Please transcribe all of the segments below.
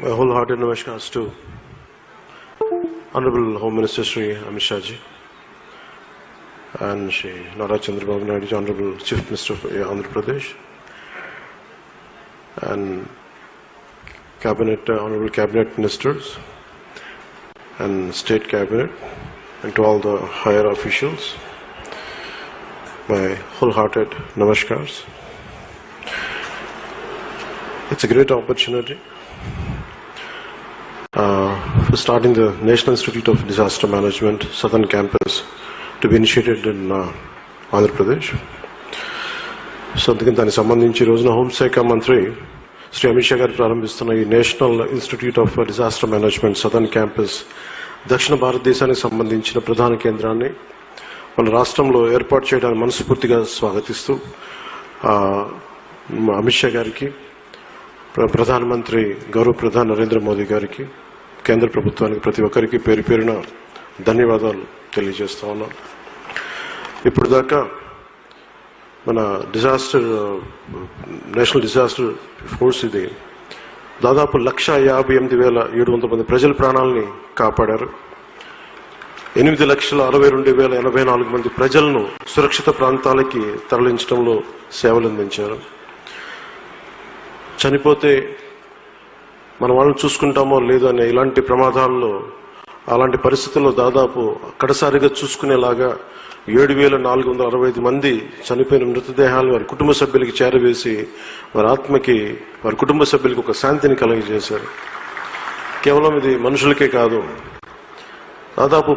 My wholehearted namaskars to Honorable Home Minister Sri Amit Shah ji and Sri Nara Chandrababu Naidu, Honorable Chief Minister of Andhra Pradesh and Cabinet, uh, Honorable Cabinet Ministers and State Cabinet and to all the higher officials, my wholehearted namaskars. It's a great opportunity for starting the National Institute of Disaster Management Southern Campus to be initiated in uh, Andhra Pradesh. So అందుకని దానికి సంబంధించి ఈ రోజున హోంశాఖ మంత్రి శ్రీ అమిత్ షా గారు ప్రారంభిస్తున్న ఈ national institute of disaster management southern campus దక్షిణ భారతదేశానికి సంబంధించిన ప్రధాన కేంద్రాన్ని మన రాష్ట్రంలో ఏర్పాటు చేయడానికి మనస్ఫూర్తిగా స్వాగతిస్తూ అమిత్ షా గారికి ప్రధానమంత్రి గౌరవ ప్రధాని నరేంద్ర మోదీ గారికి కేంద్ర ప్రభుత్వానికి ప్రతి ఒక్కరికి పేరు పేరున ధన్యవాదాలు తెలియజేస్తా ఉన్నాను. ఇప్పుడు దాకా మన డిజాస్టర్ నేషనల్ డిజాస్టర్ ఫోర్స్ ఇది దాదాపు లక్ష యాభై ఎనిమిది వేల ఏడు వందల మంది ప్రజల ప్రాణాలని కాపాడారు. ఎనిమిది లక్షల అరవై రెండు వేల ఎనభై నాలుగు మంది ప్రజలను సురక్షిత ప్రాంతాలకి తరలించడంలో సేవలు అందించారు చనిపోతే మన వాళ్ళని చూసుకుంటామో లేదో అనే ఇలాంటి ప్రమాదాల్లో అలాంటి పరిస్థితుల్లో దాదాపు అక్కడసారిగా చూసుకునేలాగా ఏడు వేల నాలుగు వందల అరవై ఐదు మంది చనిపోయిన మృతదేహాలు వారి కుటుంబ సభ్యులకి చేరవేసి వారి ఆత్మకి వారి కుటుంబ సభ్యులకి ఒక శాంతిని కలుగజేశారు. కేవలం ఇది మనుషులకే కాదు. దాదాపు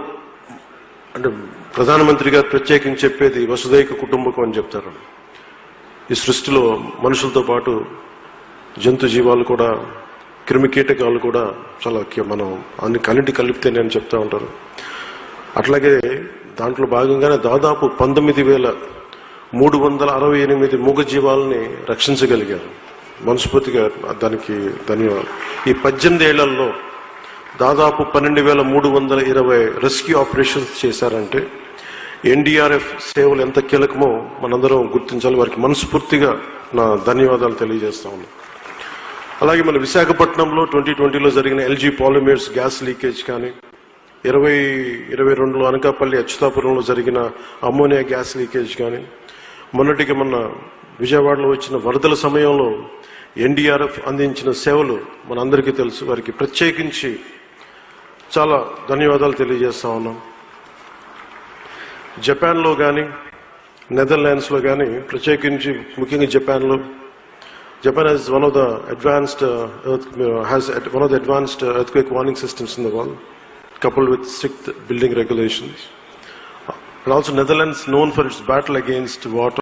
అంటే ప్రధానమంత్రి గారు ప్రత్యేకించి చెప్పేది వసుదైక కుటుంబకం అని చెప్తారు. ఈ సృష్టిలో మనుషులతో పాటు జంతు జీవాలు కూడా క్రిమి కీటకాలు కూడా చాలా మనం అన్ని కన్నిటి కలిపితేనే అని చెప్తా ఉంటారు. అట్లాగే దాంట్లో భాగంగానే దాదాపు పంతొమ్మిది వేల మూడు వందల అరవై ఎనిమిది మూగ జీవాలని రక్షించగలిగారు. మనస్ఫూర్తిగా దానికి ధన్యవాదాలు. ఈ పద్దెనిమిది ఏళ్ళలో దాదాపు పన్నెండు వేల మూడు వందల ఇరవై రెస్క్యూ ఆపరేషన్స్ చేశారంటే ఎన్డీఆర్ఎఫ్ సేవలు ఎంత కీలకమో మనందరం గుర్తించాలి. వారికి మనస్ఫూర్తిగా నా ధన్యవాదాలు తెలియజేస్తా ఉన్నాను. అలాగే మన విశాఖపట్నంలో ట్వంటీ ట్వంటీలో జరిగిన ఎల్జీ పాలిమర్స్ గ్యాస్ లీకేజ్ కానీ ఇరవై ఇరవై రెండులో అనకాపల్లి అచ్యుతాపురంలో జరిగిన అమ్మోనియా గ్యాస్ లీకేజ్ కానీ మొన్నటికి మొన్న విజయవాడలో వచ్చిన వరదల సమయంలో ఎన్డీఆర్ఎఫ్ అందించిన సేవలు మనందరికీ తెలుసు. వారికి ప్రత్యేకించి చాలా ధన్యవాదాలు తెలియజేస్తా ఉన్నాం. జపాన్లో కానీ నెదర్లాండ్స్లో కానీ ప్రత్యేకించి ముఖ్యంగా జపాన్లో Japan has one of the advanced uh, earth, uh, has one of the advanced uh, earthquake warning systems in the world, coupled with strict building regulations. And also Netherlands known for its battle against water